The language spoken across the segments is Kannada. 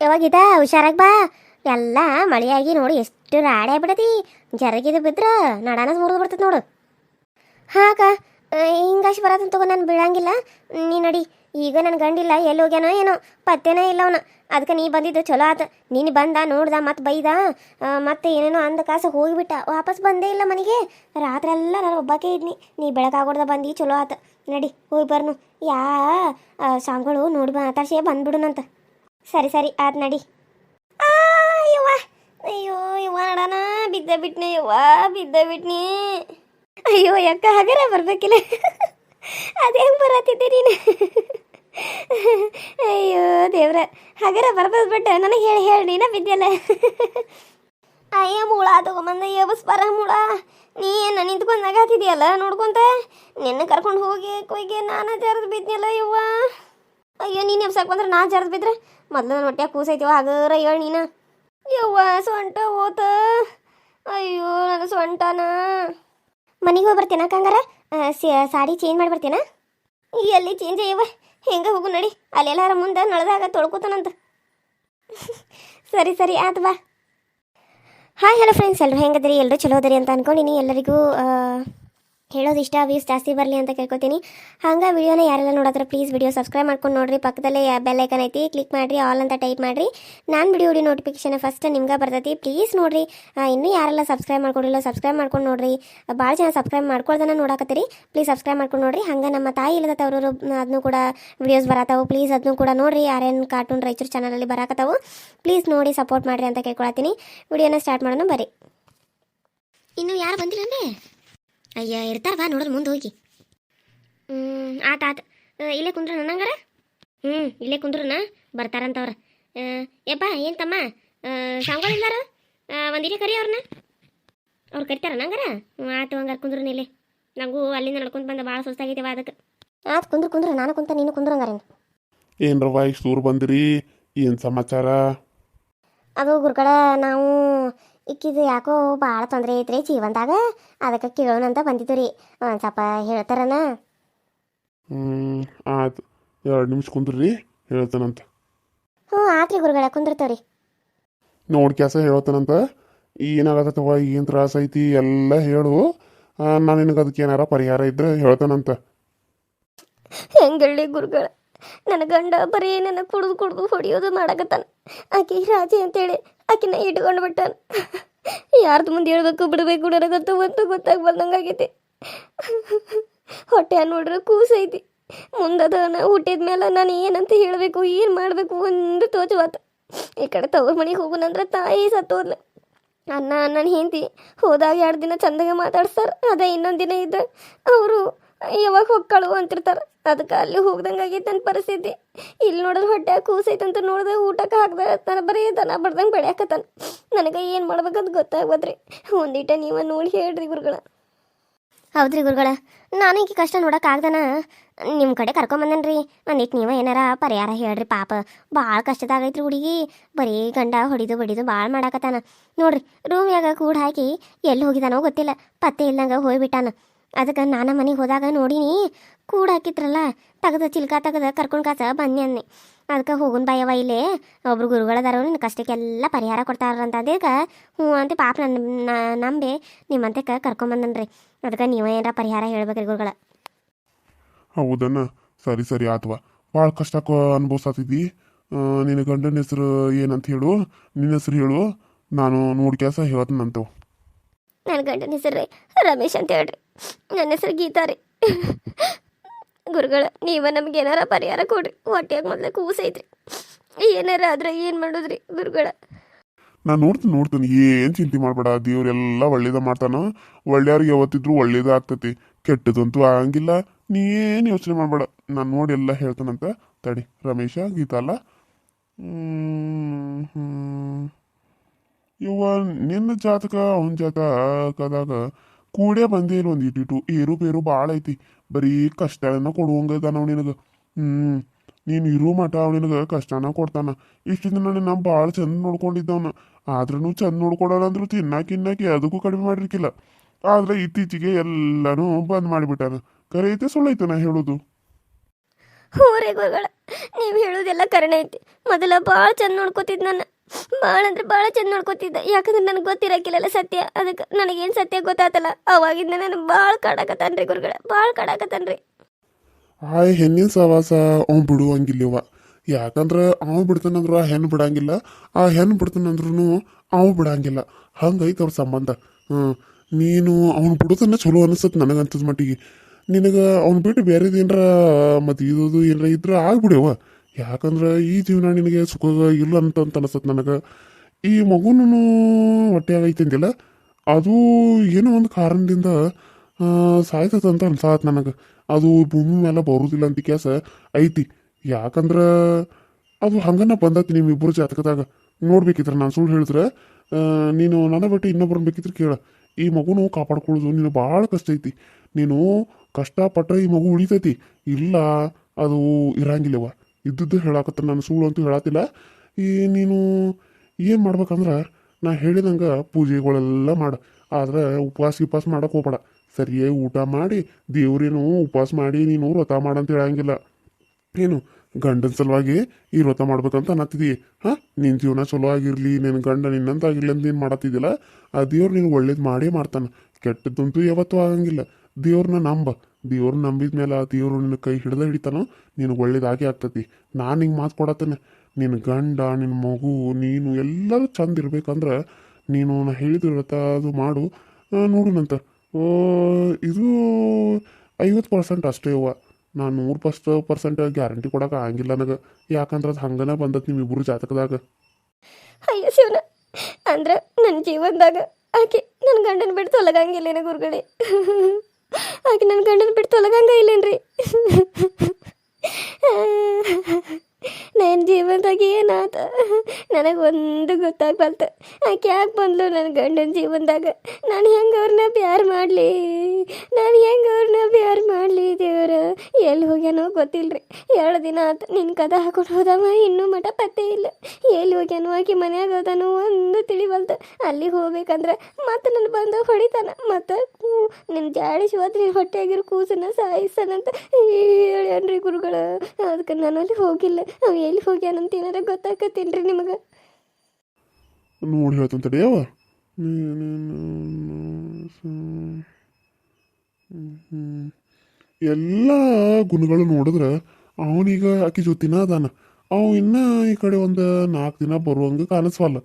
ಯಾವಾಗಿದ ಹುಷಾರಾಗಿ ಬಾ. ಎಲ್ಲ ಮಳೆಯಾಗಿ ನೋಡಿ ಎಷ್ಟು ರಾಡಿ ಆಗ್ಬಿಡತಿ ಜರಗಿದ ಬಿದ್ರ ನಡಾನ ಮುರಿದು ಬಿಡ್ತದೆ ನೋಡು. ಹಾಂ ಅಕ್ಕ ಹಿಂಗಾಶಿ ನಾನು ಬೀಳಂಗಿಲ್ಲ. ನೀ ನಡಿ. ಈಗ ನನ್ನ ಗಂಡಿಲ್ಲ ಎಲ್ಲಿ ಹೋಗ್ಯಾನೋ ಏನೋ ಪತ್ತೆನೇ ಇಲ್ಲ ಅವನು. ಅದಕ್ಕೆ ನೀ ಬಂದಿದ್ದು ಚಲೋ ಆತ. ನೀನು ಬಂದ ನೋಡ್ದ ಮತ್ತೆ ಬೈದ ಮತ್ತೆ ಏನೇನೋ ಅಂದ ಕಾಸು ಹೋಗಿಬಿಟ್ಟ. ವಾಪಸ್ ಬಂದೇ ಇಲ್ಲ ಮನೆಗೆ. ರಾತ್ರಿ ಎಲ್ಲ ನಾನು ಒಬ್ಬಾಕೆ ಇದ್ನಿ. ನೀ ಬೆಳಕಾಗೋಡ್ದ ಬಂದು ಚಲೋ ಆತ. ನಡಿ ಹೋಗಿ ಬರ್ನು. ಯಾ ಆ, ಸಾಂಗಳು ನೋಡಿ ಮಾತಾಡ್ಸಿ ಬಂದ್ಬಿಡುನಂತ. ಸರಿ ಸರಿ, ಆತ್ ನಡಿ. ಯವ್ವ. ಅಯ್ಯೋ, ಯವ್ವ ಬಿದ್ದ ಬಿಟ್ನಿ, ಯವ್ವ, ಬಿದ್ದ ಬಿಟ್ನಿ. ಅಯ್ಯೋ, ಯಾಕ ಹಾಗಾರ ಬರ್ಬೇಕಿಲ್ಲ? ಅದೇ ಬರತ್ತಿದ್ದೆ ನೀನು? ಅಯ್ಯೋ, ದೇವ್ರ. ಹಾಗಾರ ಬರ್ಬೋದು ಬಿಟ್ಟು, ನನಗೆ ಹೇಳಿ ಹೇಳಿ, ನೀನ ಬಿದ್ದಲ್ಲ. ಅಯ್ಯ, ಮೂಳ, ತಗೊಂಬಂದ, ಎಬಸ್ ಬರ, ಮೂಳ. ನೀ ಏನು ನಿಂತ್ಕೊಂಡು ನಗಾತಿದ್ಯಲ್ಲ ನೋಡ್ಕೊಂತ? ನಿನ್ನ ಕರ್ಕೊಂಡು ಹೋಗಿ ಕೊಯ್ಗೆ ನಾನು ಜರದ್ ಬಿದ್ನಲ್ಲ, ಯವ್ವ. ಅಯ್ಯೋ, ನೀನು ಎಬ್ಸಕ್ ಬಂದ್ರೆ ನಾ ಜರದ್ ಬಿದ್ರೆ? ಮೊದ್ಲು ನನ್ನ ಹೊಟ್ಟೆ ಕೂಸೈತಿವ ಹಾಗಾರ ಹೇಳ ನೀನು. ಯವ್ವ, ಸೊಂಟ ಹೋತ. ಅಯ್ಯೋ, ನನ್ನ ಸೊಂಟನಾ. ಮನೆಗೆ ಹೋಗಿ ಬರ್ತೀನ ಕಂಗಾರ? ಸಾಡಿ ಚೇಂಜ್ ಮಾಡಿ ಬರ್ತೀನ? ಎಲ್ಲಿ ಚೇಂಜ್ ಅಯ್ಯವ ಹೆಂಗೆ ಹೋಗು ನಡಿ. ಅಲ್ಲೆಲ್ಲಾರ ಮುಂದೆ ನಳದಾಗ ತೊಳ್ಕೊತಾನಂತ. ಸರಿ ಸರಿ, ಆತು ಬಾ. ಹಾಯ್ ಹಲೋ ಫ್ರೆಂಡ್ಸ್ ಎಲ್ಲರೂ ಹೆಂಗದ್ರಿ? ಎಲ್ಲರೂ ಚಲೋ ಅದರಿ ಅಂತ ಅನ್ಕೊಂಡಿನಿ. ಎಲ್ಲರಿಗೂ ಹೇಳೋದು ಇಷ್ಟ ವ್ಯೂಸ್ ಜಾಸ್ತಿ ಬರಲಿ ಅಂತ ಕೇಳ್ಕೊತೀನಿ. ಹಂಗೆ ವಿಡಿಯೋನ ಯಾರೆಲ್ಲ ನೋಡಿದ್ರೆ ಪ್ಲೀಸ್ ವಿಡಿಯೋ ಸಬ್ಸ್ಕ್ರೈಬ್ ಮಾಡ್ಕೊಂಡು ನೋಡ್ರಿ. ಪಕ್ಕದಲ್ಲೇ ಬೆಲ್ ಐಕನ್ ಐತಿ ಕ್ಲಿಕ್ ಮಾಡಿರಿ ಆಲ್ ಅಂತ ಟೈಪ್ ಮಾಡಿರಿ. ನಾನು ವಿಡಿಯೋ ವಿಡಿಯೋ ನೋಟಿಫಿಕೇಶನ್ ಫಸ್ಟ್ ನಿಮ್ಗೆ ಬರ್ತೈತಿ. ಪ್ಲೀಸ್ ನೋಡಿರಿ. ಇನ್ನೂ ಯಾರೆಲ್ಲ ಸಬ್ಸ್ಕ್ರೈಬ್ ಮಾಡ್ಕೊಂಡಿಲ್ಲ ಸಬ್ಸ್ಕ್ರೈಬ್ ಮಾಡ್ಕೊಂಡು ನೋಡಿರಿ. ಭಾಳ ಜನ ಸಬ್ಸ್ಕ್ರೈಬ್ ಮಾಡ್ಕೊಳ್ದನ್ನ ನೋಡಕತ್ತೀರಿ. ಪ್ಲೀಸ್ ಸಬ್ಸ್ಕ್ರೈಬ್ ಮಾಡ್ಕೊಂಡು ನೋಡಿರಿ. ಹಂಗೆ ನಮ್ಮ ತಾಯಿ ಇಲ್ಲದವರು ಅದನ್ನು ಕೂಡ ವಿಡಿಯೋಸ್ ಬರತ್ತಾವು ಪ್ಲೀಸ್ ಅದನ್ನು ಕೂಡ ನೋಡಿರಿ. ಆರ್ಯನ್ ಕಾರ್ಟೂನ್ ರಾಯಚೂರು ಚಾನಲಲ್ಲಿ ಬರಾಕತ್ತಾವು. ಪ್ಲೀಸ್ ನೋಡಿ ಸಪೋರ್ಟ್ ಮಾಡಿರಿ ಅಂತ ಕೇಳ್ಕೊಳತ್ತೀನಿ. ವಿಡಿಯೋನ ಸ್ಟಾರ್ಟ್ ಮಾಡೋಣ, ಬರ್ರಿ. ಇನ್ನು ಯಾರು ಅಂದ್ರೆ? ಅಯ್ಯ ಇರ್ತಾರ ಬಾ ನೋಡೋದು ಮುಂದೆ ಹೋಗಿ. ಹ್ಞೂ ಆತ ಆತ. ಇಲ್ಲೇ ಕುಂದ್ರ ನಂಗಾರ ಹ್ಞೂ ಇಲ್ಲೇ ಕುಂದ್ರನ? ಬರ್ತಾರಂತವ್ರ. ಏಪ್ಪ ಯಪ್ಪ ಏನು ತಮ್ಮ ಒಂದು ಇಲ್ಲಾರ ಒಂದಿನ ಕರಿ ಅವ್ರನ್ನ? ಅವ್ರು ಕರಿತಾರ ನಂಗಾರ ಹ್ಞೂ ಆತು ಹಂಗಾರ ಕುಂದ್ರ ಇಲ್ಲೇ. ನಂಗೂ ಅಲ್ಲಿಂದ ನಡ್ಕೊಂತ ಬಂದ ಭಾಳ ಸುಸ್ತಾಗೈತೆವ ಅದಕ್ಕೆ. ಆತು ಕುಂದ್ರ ಕುಂದ್ರ ನಾನು ಕುಂತ ನೀನು ಕುಂದ್ರ ಹಂಗಾರೇನು ಏನ್ರವ್ವ ಇಷ್ಟು ಸೂರು ಬಂದಿರಿ? ಏನು ಸಮಾಚಾರ? ಅದು ಗುರುಗಳ ನಾವು ಇಕ್ಕಿದು ಯಾಕೋ ಭಾಳ ತೊಂದರೆ ಐತ್ರಿ ಜೀವನದಾಗ. ಅದಕ್ಕೆ ಕೇಳೋಣ ಅಂತ ಬಂದಿದ್ದು ರೀ. ಒಂದು ಸ್ವಲ್ಪ ಹೇಳ್ತಾರನ? ಆಯ್ತು. ಎರಡು ನಿಮಿಷ ಕುಂದ್ರಿ ಹೇಳ್ತಾನಂತ. ಹ್ಞೂ ಆತ್ರಿ ಗುರುಗಳ ಕುಂದಿರ್ತಾವ್ರಿ. ನೋಡಿ ಕೆಲಸ ಹೇಳ್ತಾನಂತ. ಏನಾಗತ್ತವ ಏನು ತ್ರಾಸ ಐತಿ ಎಲ್ಲ ಹೇಳು. ನಾನು ನಿನಗೆ ಅದಕ್ಕೆ ಏನಾರ ಪರಿಹಾರ ಇದ್ರೆ ಹೇಳ್ತಾನಂತ. ಹೆಂಗಳ್ಳಿ ಗುರುಗಳ ನನ್ನ ಗಂಡ ಬರೀ ನನ್ನ ಕುಡಿದು ಕುಡಿದು ಹೊಡಿಯೋದು ಮಾಡಕತ್ತಾನ. ಆಕೆ ರಾಜಿ ಅಂತೇಳಿ ಆಕಿನ ಇಟ್ಕೊಂಡು ಬಿಟ್ಟಾನ. ಯಾರ್ದು ಮುಂದೆ ಹೇಳ್ಬೇಕು ಬಿಡಬೇಕು ನನಗಂತೂ ಒಂದು ಗೊತ್ತಾಗಿ ಬಂದಂಗಾಗೈತಿ ಹೊಟ್ಟೆ ನೋಡ್ರೆ ಕೂಸೈತಿ. ಮುಂದದ ಹುಟ್ಟಿದ ಮೇಲೆ ನಾನು ಏನಂತ ಹೇಳಬೇಕು, ಏನು ಮಾಡಬೇಕು ಒಂದು ತೋಚವಾತ ಈ ಕಡೆ ತವ್ರ ಮನೆಗೆ ಹೋಗೋಣಂದ್ರೆ ತಾಯಿ ಸತ್ತೋದ್ಲು. ಅನ್ನ ನನ್ನ ಹೆಂಡತಿ ಹೋದಾಗ ಎರಡು ದಿನ ಚಂದಾಗ ಮಾತಾಡ್ಸ್ತಾರ, ಅದೇ ಇನ್ನೊಂದು ದಿನ ಇದ್ದ. ಅವರು ಯಾವಾಗ ಹೊಕ್ಕಳು ಅಂತಿರ್ತಾರೆ. ಅದಕ್ಕೆ ಅಲ್ಲಿ ಹೋಗ್ದಂಗೆ ಆಗೈತೆ ನನ್ನ ಪರಿಸ್ಥಿತಿ. ಇಲ್ಲಿ ನೋಡಿದ್ರೆ ಹೊಟ್ಟೆ ಕೂಸೈತಂತ ನೋಡಿದ್ರೆ ಊಟಕ್ಕೆ ಹಾಕ್ದ ನಾನು ಬರೀ ದನ ಬಡ್ದಂಗೆ ಬೆಳೆಯಾಕತ್ತಾನೆ. ನನಗೆ ಏನು ಮಾಡ್ಬೇಕಂತ ಗೊತ್ತಾಗ್ಬೋದ್ರಿ ಒಂದಿಟ ನೀವ ನೋಡಿ ಹೇಳ್ರಿ ಗುರುಗಳ. ಹೌದ್ರಿ ಗುರುಗಳ, ನಾನು ಈಗ ಕಷ್ಟ ನೋಡೋಕ್ಕಾಗ್ದನ ನಿಮ್ಮ ಕಡೆ ಕರ್ಕೊಂಬಂದನ್ರಿ ಒಂದಿಟ್ಟು ನೀವು ಏನಾರ ಪರಿಹಾರ ಹೇಳ್ರಿ ಪಾಪ. ಭಾಳ ಕಷ್ಟದಾಗೈತ್ರಿ ಹುಡುಗಿ. ಬರೀ ಗಂಡ ಹೊಡಿದು ಬಡಿದು ಭಾಳ ಮಾಡಾಕತ್ತಾನ. ನೋಡ್ರಿ ರೂಮ್ಯಾಗ ಕೂಡ ಹಾಕಿ ಎಲ್ಲಿ ಹೋಗಿದಾನೋ ಗೊತ್ತಿಲ್ಲ. ಪತ್ತೆ ಇಲ್ದಂಗೆ ಹೋಗ್ಬಿಟ್ಟಾನ. ಅದಕ್ಕೆ ನಾನು ಮನೆಗೆ ಹೋದಾಗ ನೋಡಿನಿ ಕೂಡ ಹಾಕಿದ್ರಲ್ಲ, ತೆಗೆದ ಚಿಲ್ಕ ತೆಗೆದ ಕರ್ಕೊಂಡು ಕಾಸ ಬನ್ನಿ ಅನ್ನಿ ಅದಕ್ಕೆ ಹೋಗುನ್ ಬಾಯವ ಇಲ್ಲಿ, ಒಬ್ರು ಗುರುಗಳದಾರ ನಿನ್ನ ಕಷ್ಟಕ್ಕೆಲ್ಲ ಪರಿಹಾರ ಕೊಡ್ತಾರಂತ ಅದಕ್ಕೆ ಹ್ಞೂ ಅಂತ ಪಾಪ ನನ್ನ ನಂಬಿ ನಿಮ್ಮಂತಕ್ಕೆ ಕರ್ಕೊಂಬಂದನ್ರಿ ಅದಕ್ಕೆ ನೀವೇ ಏನಾರ ಪರಿಹಾರ ಹೇಳ್ಬೇಕ್ರಿ ಗುರುಗಳ. ಹೌದನ್ನ ಸರಿ ಸರಿ, ಆತ್ವ. ಭಾಳ ಕಷ್ಟ ಅನುಭವಿಸತ್ತಿದ್ದಿ ನಿನ್ನ ಗಂಡನ ಹೆಸರು ಏನಂತ ಹೇಳು, ನಿನ್ನ ಹೆಸರು ಹೇಳು, ನಾನು ನೋಡಿ ಕೆಲಸ ಹೇಳ್ತಾನಂತವ್. ನನ್ನ ಗಂಡನ ಹೆಸರು ರಮೇಶ್ ಅಂತ ಹೇಳ್ರಿ. ನನ್ನ ಹೆಸರು ಗೀತಾ ರೀ. ಗುರುಗಳ, ನೀವ ನಮ್ಗೆ ಏನಾರ ಪರಿಹಾರ ಕೊಡ್ರಿ. ಹೊಟ್ಟೆಯಾಗ ಮೊದಲೇ ಕೂಸೈತ್ರಿ ಏನಾರ ಆದ್ರೆ ಏನು ಮಾಡೋದ್ರಿ ಗುರುಗಳ? ನಾನು ನೋಡ್ತೀನಿ ನೋಡ್ತೀನಿ. ಏನು ಚಿಂತೆ ಮಾಡಬೇಡ. ದೇವರೆಲ್ಲ ಒಳ್ಳೇದ ಮಾಡ್ತಾನ. ಒಳ್ಳೆಯವ್ರಿಗೆ ಯಾವತ್ತಿದ್ರು ಒಳ್ಳೇದ ಆಗ್ತತಿ. ಕೆಟ್ಟದಂತೂ ಆಗಂಗಿಲ್ಲ. ನೀ ಏನು ಯೋಚನೆ ಮಾಡಬೇಡ. ನಾನು ನೋಡಿ ಎಲ್ಲ ಹೇಳ್ತಾನಂತ ತಡಿ. ರಮೇಶ, ಗೀತಾ ಅಲ್ಲ? ಹ್ಞೂ. ಇವ ನಿನ್ನ ಜಾತಕ, ಅವನ ಜಾತಕದಾಗ ಕೂಡೇ ಬಂದೇ ಒಂದು ಇಟ್ಟಿಟ್ಟು. ಏರು ಪೇರು ಭಾಳ ಐತಿ. ಬರೀ ಕಷ್ಟನ ಕೊಡುವಂಗ ಅವ ನಿನಗೆ. ಹ್ಮ್, ನೀನು ಇರೋ ಮಠ ಅವ ನಿನಗೆ ಕಷ್ಟನ ಕೊಡ್ತಾನ. ಇಷ್ಟು ದಿನ ನಾನು ಭಾಳ ಚಂದ ನೋಡ್ಕೊಂಡಿದ್ದವನ. ಆದ್ರೂ ಚಂದ ನೋಡ್ಕೊಡೋಣ ಅಂದ್ರು ತಿನ್ನಾಕಿ ಇನ್ನಾಕಿ ಅದಕ್ಕೂ ಕಡಿಮೆ ಮಾಡಿರ್ಕಿಲ್ಲ. ಆದ್ರೆ ಇತ್ತೀಚೆಗೆ ಎಲ್ಲಾನು ಬಂದ್ ಮಾಡಿಬಿಟ್ಟಾನ. ಕರೆ ಐತೆ ಸುಳ್ಳೈತೆ ನಾ ಹೇಳೋದು. ಹೋರೆ ನೀವು ಹೇಳೋದೆಲ್ಲ ಐತಿ. ಮೊದಲ ಭಾಳ ಚಂದ ನೋಡ್ಕೋತಿದ್ ನನ್ನ ಭಾಳ ಅಂದ್ರೆ ಭಾಳ ಚಂದ ನೋಡ್ಕೋತಿದ್ದ. ಯಾಕಂದ್ರೆ ನನಗೆ ಗೊತ್ತಿರಕಿಲ್ಲ ಸತ್ಯ. ಅದಕ್ಕೆ ನನಗೇನು ಸತ್ಯ ಗೊತ್ತಾತಲ್ಲ? ಅವಾಗಿಂದ ನಾನು ಭಾಳ ಕಾಡಾಕತ್ತಾನ್ರಿ ಗುರುಗಳ. ಭಾಳ ಕಾಡಾಕತ್ತಾನ್ರಿ. ಆ ಹೆಣ್ಣಿನ ಸವಾಸ ಅವ್ನು ಬಿಡುವಂಗಿಲ್ಲವ ಯಾಕಂದ್ರೆ ಅವ ಬಿಡ್ತಾನಂದ್ರು ಆ ಹೆಣ್ಣು ಬಿಡಂಗಿಲ್ಲ. ಆ ಹೆಣ್ಣು ಬಿಡ್ತಾನಂದ್ರೂ ಅವ ಬಿಡಂಗಿಲ್ಲ. ಹಂಗೈತೆ ಅವ್ರ ಸಂಬಂಧ. ಹ್ಞೂ ನೀನು ಅವ್ನು ಬಿಡೋದನ್ನ ಚಲೋ ಅನಿಸ್ತತ್ ನನಗಂತದ ಮಟ್ಟಿಗೆ. ನಿನಗೆ ಅವ್ನು ಬಿಟ್ಟು ಬೇರೆದೇನ್ರ ಮತ್ತು ಇದು ಏನಾರ ಇದ್ರೆ ಆಗ್ಬಿಡ್ಯವ ಯಾಕಂದ್ರೆ ಈ ಜೀವನ ನಿನಗೆ ಸುಖ ಇಲ್ಲ ಅಂತ ಅಂತ ನನಗೆ. ಈ ಮಗುನೂ ಹೊಟ್ಟೆ ಆಗೈತಂದಿಲ್ಲ ಅದು ಏನೋ ಒಂದು ಕಾರಣದಿಂದ ಸಾಯ್ತದ ಅಂತ ಅನ್ಸಾತ್ ನನಗೆ. ಅದು ಭೂಮಿ ಮೇಲೆ ಬರುದಿಲ್ಲ ಅಂತ ಕೆಲಸ ಐತಿ. ಯಾಕಂದ್ರೆ ಅದು ಹಂಗನ ಬಂದತಿ ನಿಮ್ಮಿಬ್ಬರು ಜಾತಕದಾಗ. ನೋಡ್ಬೇಕಿದ್ರೆ ನಾನು ಸುಳ್ಳು ಹೇಳಿದ್ರೆ ನೀನು ನನ್ನ ಬಿಟ್ಟು ಇನ್ನೊಬ್ಬರನ್ನ ಬೇಕಿದ್ರೆ ಕೇಳ. ಈ ಮಗುನು ಕಾಪಾಡ್ಕೊಳ್ಳೋದು ನೀನು ಭಾಳ ಕಷ್ಟ ಐತಿ. ನೀನು ಕಷ್ಟಪಟ್ಟರೆ ಈ ಮಗು ಉಳಿತೈತಿ. ಇಲ್ಲ, ಅದು ಇರಂಗಿಲ್ಲವ ಇದ್ದದ್ದು ಹೇಳಾಕತ್ತ ನಾನು ಸುಳ್ಳು ಅಂತೂ ಹೇಳತ್ತಿಲ್ಲ ಈ ನೀನು ಏನು ಮಾಡ್ಬೇಕಂದ್ರೆ, ನಾ ಹೇಳಿದಂಗೆ ಪೂಜೆಗಳೆಲ್ಲ ಮಾಡು. ಆದ್ರೆ ಉಪವಾಸ ಗಿಪಾಸ ಮಾಡಕ್ಕೆ ಹೋಗ್ಬೇಡ. ಸರಿಯಾಗಿ ಊಟ ಮಾಡಿ, ದೇವ್ರೇನು ಉಪವಾಸ ಮಾಡಿ ನೀನು ವ್ರತ ಮಾಡಂತ ಹೇಳಂಗಿಲ್ಲ. ಏನು, ಗಂಡನ ಸಲುವಾಗಿ ಈ ವ್ರತ ಮಾಡ್ಬೇಕಂತ ಅನ್ನತ್ತಿದಿ ಹಾಂ ನಿನ್ನ ಜೀವನ ಚಲೋ ಆಗಿರಲಿ ನಿನ್ನ ಗಂಡ ನಿನ್ನಂತ ಆಗಿರಲಿ ಅಂತ ನೀನು ಮಾಡತ್ತಿದ್ದಿಲ್ಲ. ಆ ದೇವ್ರು ನೀನು ಒಳ್ಳೇದು ಮಾಡೇ ಮಾಡ್ತಾನೆ. ಕೆಟ್ಟದ್ದಂತೂ ಯಾವತ್ತೂ ಆಗಂಗಿಲ್ಲ. ದೇವ್ರನ್ನ ನಂಬ. ದೇವ್ರ ನಂಬಿದ ಮೇಲೆ ಆ ದೇವ್ರು ನಿನ್ನ ಕೈ ಹಿಡ್ದ ಹಿಡಿತಾನೋ? ನಿನಗೆ ಒಳ್ಳೇದಾಗಿ ಆಗ್ತತಿ. ನಾನು ಹಿಂಗೆ ಮಾತು ಕೊಡತ್ತೇನೆ. ನಿನ್ನ ಗಂಡ ನಿನ್ನ ಮಗು, ನೀನು ಎಲ್ಲರೂ ಚಂದ ಇರ್ಬೇಕಂದ್ರೆ ನೀನು ನಾ ಹೇಳಿದಿರತ್ತ ಅದು ಮಾಡು. ನೋಡುನಂತ. ಇದು ಐವತ್ತು ಪರ್ಸೆಂಟ್ ಅಷ್ಟೇ ಅವ್ವ. ನಾನು ನೂರು ಪರ್ಸ್ಟ್ ಪರ್ಸೆಂಟ್ ಗ್ಯಾರಂಟಿ ಕೊಡಕ್ಕೆ ಆಗಿಲ್ಲ ನನಗೆ. ಯಾಕಂದ್ರೆ ಅದು ಹಂಗನ ಬಂದತ್ ನಿಮ್ಮಿಬ್ಬರು ಜಾತಕದಾಗ. ಅಯ್ಯ ಶಿವನ, ಅಂದ್ರೆ ನನ್ನ ಜೀವನದಾಗ ಆಕೆ ನನ್ನ ಗಂಡನ ಬಿಟ್ಟು ತೊಲಗಂಗಿಲ್ಲ ಗುರುಗಳೇ? ಆಕೆ ನನ್ನ ಗಂಡನ ಬಿಟ್ಟು ತೊಲಗಂಗ ಇಲ್ಲೇನ್ರಿ? ನನ್ನ ಜೀವನದಾಗ ಏನಾತ? ನನಗೆ ಒಂದು ಗೊತ್ತಾಗ್ಬಲ್ತು ಆಕೆ ಯಾಕೆ ಬಂದ್ಲು ನನ್ನ ಗಂಡನ ಜೀವನದಾಗ? ನಾನು ಹೆಂಗೆ ಅವ್ರನ್ನ ಪ್ಯಾರ್ ಮಾಡಲಿ? ನಾನು ಹೆಂಗೆ ಅವ್ರನ್ನ ಪ್ಯಾರ್ ಮಾಡಲಿ ದೇವ್ರ? ಎಲ್ಲಿ ಹೋಗ್ಯಾನೋ ಗೊತ್ತಿಲ್ರಿ. ಎರಡು ದಿನ ಆತ ನಿನ್ನ ಕದ ಹಾಕೊಂಡು ಹೋದವ, ಇನ್ನೂ ಮಠ ಪತ್ತೆ ಇಲ್ಲ. ಎಲ್ಲಿ ಹೋಗ್ಯಾನೋ ಆಕೆ ಮನ್ಯಾಗ ಹೋದಾನೋ ಒಂದು ತಿಳಿಬಲ್ದು ಅಲ್ಲಿಗೆ ಹೋಗ್ಬೇಕಂದ್ರೆ ಮತ್ತೆ ನನ್ನ ಬಂದು ಹೊಡಿತಾನ. ಮತ್ತೆ ನಿನ್ನ ಜಾಡಿ ಶಿವತ್ ನಿನ್ನ ಹೊಟ್ಟೆಯಾಗಿರೋ ಕೂಸನ್ನ ಸಾಯಿಸ್ತಾನಂತ ಹೇಳ್ಯಾನ್ರಿ ಗುರುಗಳು. ಅದಕ್ಕೆ ನಾನು ಅಲ್ಲಿ ಹೋಗಿಲ್ಲ. ಅವ ಎಲ್ಲಿ ಹೋಗ್ಯಾನಂತ ಏನಾರ ಗೊತ್ತಾಕತ್ತೇನ್ರಿ ನಿಮಗೆ? ನೋಡಿ ಹೇಳ್ತಾನೆ ತಡಿಯವ ಎಲ್ಲ ಗುಣಗಳು ನೋಡಿದ್ರೆ ಅವನೀಗ ಆಕಿ ಜೊತಿನ ಅದಾನ. ಅವ ಇನ್ನ ಈ ಕಡೆ ಒಂದು ನಾಲ್ಕು ದಿನ ಬರುವಂಗೆ ಕಾಣಿಸ್ವಲ್ಲ.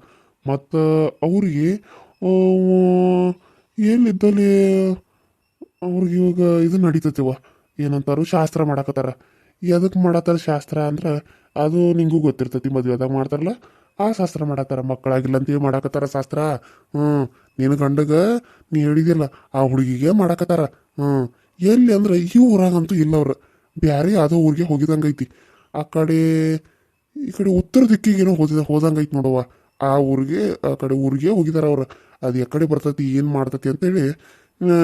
ಮತ್ತು ಅವ್ರಿಗೆ ಎಲ್ಲಿದ್ದಲ್ಲಿ ಅವ್ರಿಗೆ ಇವಾಗ ಇದು ನಡೀತತಿವ ಏನಂತಾರು ಶಾಸ್ತ್ರ ಮಾಡಕತ್ತಾರ. ಎದಕ್ಕೆ ಮಾಡತ್ತಾರ ಶಾಸ್ತ್ರ ಅಂದ್ರೆ ಅದು ನಿಂಗೂ ಗೊತ್ತಿರ್ತೈತಿ ಮದುವೆದಾಗ ಮಾಡ್ತಾರಲ್ಲ, ಆ ಶಾಸ್ತ್ರ ಮಾಡತ್ತಾರ, ಮಕ್ಕಳಾಗಿಲ್ಲ ಅಂತೇಳಿ ಮಾಡಾಕತ್ತಾರ ಶಾಸ್ತ್ರ. ಹ್ಞೂ ನಿನ್ನ ಗಂಡಗ ನೀ ಹೇಳಿದಿಲ್ಲ, ಆ ಹುಡುಗಿಗೆ ಮಾಡಾಕತ್ತಾರ. ಹ್ಞೂ ಎಲ್ಲಿ ಅಂದ್ರೆ ಈ ಊರಾಗಂತೂ ಇಲ್ಲ ಅವ್ರು. ಬ್ಯಾರೆ ಯಾವುದೋ ಊರಿಗೆ ಹೋಗಿದಂಗೈತಿ ಆ ಕಡೆ, ಈ ಕಡೆ ಉತ್ತರ ದಿಕ್ಕಿಗೇನೋ ಹೋದ ಐತಿ ನೋಡುವ ಆ ಊರಿಗೆ, ಆ ಕಡೆ ಊರಿಗೆ ಹೋಗಿದಾರ ಅವ್ರು. ಅದು ಎಕಡೆ ಬರ್ತೈತಿ, ಏನು ಮಾಡ್ತತಿ ಅಂತೇಳಿ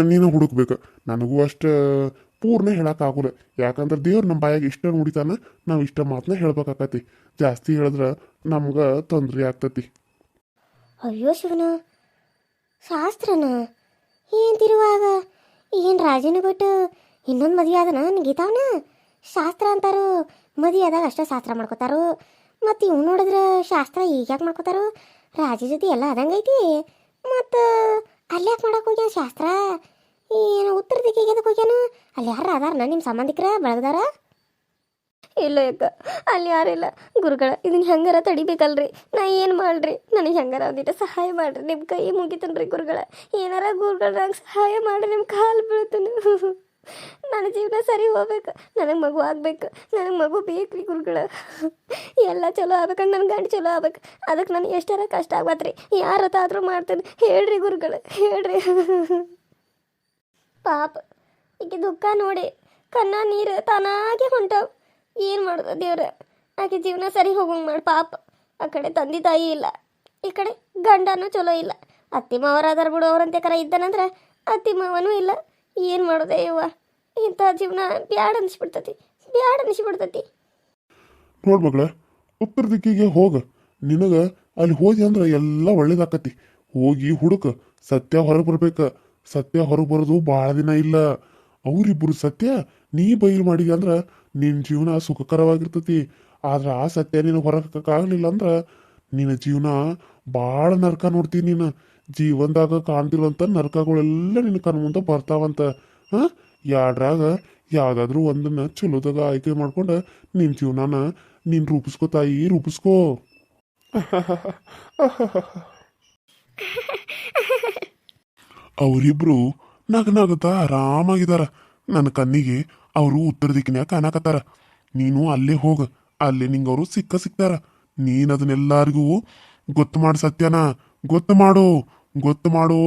ನೀನು ಹುಡುಕ್ಬೇಕು. ನನಗೂ ಅಷ್ಟು ಪೂರ್ಣ ಹೇಳೋಕ್ಕಾಗಲ್ಲ. ಯಾಕಂದ್ರೆ ದೇವ್ರು ನಮ್ಮ ಬಾಯಾಗ ಇಷ್ಟ ನೋಡಿತಾನ ನಾವು ಇಷ್ಟ ಮಾತನ್ನ ಹೇಳ್ಬೇಕಾಕತಿ. ಜಾಸ್ತಿ ಹೇಳಿದ್ರೆ ನಮ್ಗೆ ತೊಂದರೆ ಆಗ್ತತಿ. ಅಯ್ಯೋ ಶಿವನ ಶಾಸ್ತ್ರನ? ಏನ್ ತಿರುವಾಗ? ಏನು ರಾಜನ ಬಿಟ್ಟು ಇನ್ನೊಂದು ಮದುವೆ ಆದನ ಗೀತಾವನ? ಶಾಸ್ತ್ರ ಅಂತಾರು, ಮದುವೆ ಆದಾಗ ಅಷ್ಟೇ ಶಾಸ್ತ್ರ ಮಾಡ್ಕೋತಾರು. ಮತ್ತು ಇವ್ ನೋಡಿದ್ರೆ ಶಾಸ್ತ್ರ ಈಗ ಯಾಕೆ ಮಾಡ್ಕೋತಾರು? ರಾಜ ಜೊತೆ ಎಲ್ಲ ಅದಂಗೈತಿ ಮತ್ತು ಅಲ್ಲಿ ಯಾಕೆ ಮಾಡಕ್ಕೆ ಹೋಗ್ಯಾನ ಶಾಸ್ತ್ರ? ಏನು ಉತ್ತರ ದಿಕ್ಕಿಗೆ ಎದಕ್ಕೆ ಹೋಗ್ಯಾನ? ಅಲ್ಲಿ ಯಾರು ಅದಾರನ ನಿಮ್ಮ ಸಂಬಂಧಿಕರ ಬೆಳಗದಾರ ಇಲ್ಲ ಯಾಕ ಅಲ್ಲಿ ಯಾರಿಲ್ಲ ಗುರುಗಳ ಇದನ್ನ ಹೆಂಗಾರ ತಡಿಬೇಕಲ್ರಿ? ನಾ ಏನು ಮಾಡ್ರಿ? ನನಗೆ ಹೆಂಗಾರ ಒಂದಿಟ ಸಹಾಯ ಮಾಡ್ರಿ. ನಿಮ್ಮ ಕೈ ಮುಗಿತನ್ರಿ ಗುರುಗಳ. ಏನಾರ ಗುರುಗಳಾಗ ಸಹಾಯ ಮಾಡ್ರಿ ನಿಮ್ಮ ಕಾಲು ಬೀಳ್ತಾನೆ. ನನ್ನ ಜೀವನ ಸರಿ ಹೋಗ್ಬೇಕು. ನನಗೆ ಮಗು ಆಗ್ಬೇಕು. ನನಗೆ ಮಗು ಬೇಕು ರೀ ಗುರುಗಳ. ಎಲ್ಲ ಚಲೋ ಆಗ್ಬೇಕಂದ್ರೆ ನನ್ನ ಗಂಡು ಚಲೋ ಆಗ್ಬೇಕು. ಅದಕ್ಕೆ ನನಗೆ ಎಷ್ಟಾರ ಕಷ್ಟ ಆಗ್ಬಾತ್ರಿ. ಯಾರ ಆದರೂ ಮಾಡ್ತೇನೆ. ಹೇಳ್ರಿ ಗುರುಗಳ, ಹೇಳ್ರಿ. ಪಾಪ. ಈಗ ದುಃಖ ನೋಡಿ ಕನ್ನ ನೀರು ತಾನಾಗೆ ಹೊಂಟವ್. ಏನು ಮಾಡೋದು ದೇವ್ರ? ಆಕೆ ಜೀವನ ಸರಿ ಹೋಗಂಗೆ ಮಾಡಿ ಪಾಪ. ಆ ಕಡೆ ತಂದೆ ತಾಯಿ ಇಲ್ಲ. ಈ ಕಡೆ ಗಂಡನೂ ಚಲೋ ಇಲ್ಲ. ಅತ್ತಿ ಮಾವರ ಅದಾರ ಬಿಡು ಅವ್ರಂತೆ ಕರ ಇದ್ದಾನಂದ್ರೆ ಅತ್ತಿ ಮಾವನೂ ಇಲ್ಲ. ಏನು ಮಾಡೋದೆ ಯವ್ವ? ಇಂಥ ಜೀವನ ಬ್ಯಾಡ ಅನಿಸ್ಬಿಡ್ತತಿ. ಬ್ಯಾಡ ಅನಿಸ್ಬಿಡ್ತತಿ. ನೋಡ್ ಮಗಳ, ಉತ್ತರ ದಿಕ್ಕಿಗೆ ಹೋಗ. ನಿನಗ ಅಲ್ಲಿ ಹೋದಿ ಅಂದ್ರೆ ಎಲ್ಲ ಒಳ್ಳೇದಾಕತಿ. ಹೋಗಿ ಹುಡುಕ. ಸತ್ಯ ಹೊರಗೆ ಬರ್ಬೇಕ. ಸತ್ಯ ಹೊರಗೆ ಬರೋದು ಭಾಳ ದಿನ ಇಲ್ಲ. ಅವರಿಬ್ಬರು ಸತ್ಯ ನೀ ಬಯಲು ಮಾಡಿದ್ಯ ಅಂದ್ರೆ ನಿನ್ನ ಜೀವನ ಸುಖಕರವಾಗಿರ್ತತಿ. ಆದ್ರೆ ಆ ಸತ್ಯ ನೀನು ಹೊರಗಾಗಲಿಲ್ಲ ಅಂದ್ರೆ ನಿನ್ನ ಜೀವನ ಭಾಳ ನರಕ ನೋಡ್ತೀನಿ ನೀನು. ಜೀವನದಾಗ ಕಾಣ್ತಿರುವಂಥ ನರಕಗಳೆಲ್ಲ ನಿನ್ನ ಕಣ್ ಮುಂದೆ ಬರ್ತಾವಂತ. ಹಾಂ? ಯಾಡ್ರಾಗ ಯಾವುದಾದ್ರೂ ಒಂದನ್ನ ಚಲೋದಾಗ ಆಯ್ಕೆ ಮಾಡ್ಕೊಂಡು ನಿನ್ನ ಜೀವನನ ನೀನು ರೂಪಿಸ್ಕೋ ತಾಯಿ, ರೂಪಿಸ್ಕೋ. ಅವರಿಬ್ರು ನಗ ನಗುತ್ತಾ ಆರಾಮಾಗಿದಾರ. ನನ್ನ ಕಣ್ಣಿಗೆ ಅವರು ಉತ್ತರ ದಿಕ್ಕಿನ್ಯಾಗ ಕಾಣಕತ್ತಾರ. ನೀನು ಅಲ್ಲೇ ಹೋಗ, ಅಲ್ಲೇ ನಿಂಗೆ ಅವರು ಸಿಕ್ಕ ಸಿಕ್ತಾರ. ನೀನು ಅದನ್ನೆಲ್ಲರಿಗೂ ಗೊತ್ತು ಮಾಡು ಸತ್ಯನ, ಗೊತ್ತು ಮಾಡು, ಗೊತ್ತು ಮಾಡೋ,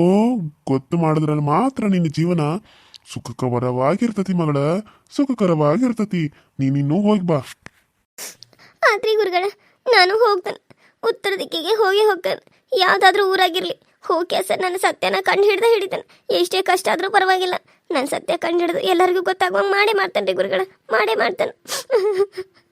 ಗೊತ್ತು ಮಾಡಿದ್ರಲ್ಲಿ ಮಾತ್ರ ನಿನ್ನ ಜೀವನ ಸುಖಕರವಾಗಿರ್ತತಿ ಮಗಳ, ಸುಖಕರವಾಗಿರ್ತತಿ. ನೀನಿನ್ನೂ ಹೋಗಿ ಬಾ. ಆದ್ರಿ ಗುರುಗಳ, ನಾನು ಹೋಗ್ತೇನೆ. ಉತ್ತರ ದಿಕ್ಕಿಗೆ ಹೋಗಿ ಹೋಗ್ತೇನೆ. ಯಾವ್ದಾದ್ರೂ ಊರಾಗಿರ್ಲಿ ಹೋಗಿ ಸರ್, ನನ್ನ ಸತ್ಯನ ಕಂಡು ಹಿಡ್ದ ಹಿಡಿತೇನೆ. ಎಷ್ಟೇ ಕಷ್ಟ ಆದರೂ ಪರವಾಗಿಲ್ಲ. ನನ್ನ ಸತ್ಯ ಕಂಡು ಹಿಡಿದು ಎಲ್ಲರಿಗೂ ಗೊತ್ತಾಗುವಂಗೆ ಮಾಡೇ ಮಾಡ್ತಾನೆ ರೀ ಗುರುಗಳ, ಮಾಡೇ ಮಾಡ್ತೇನೆ.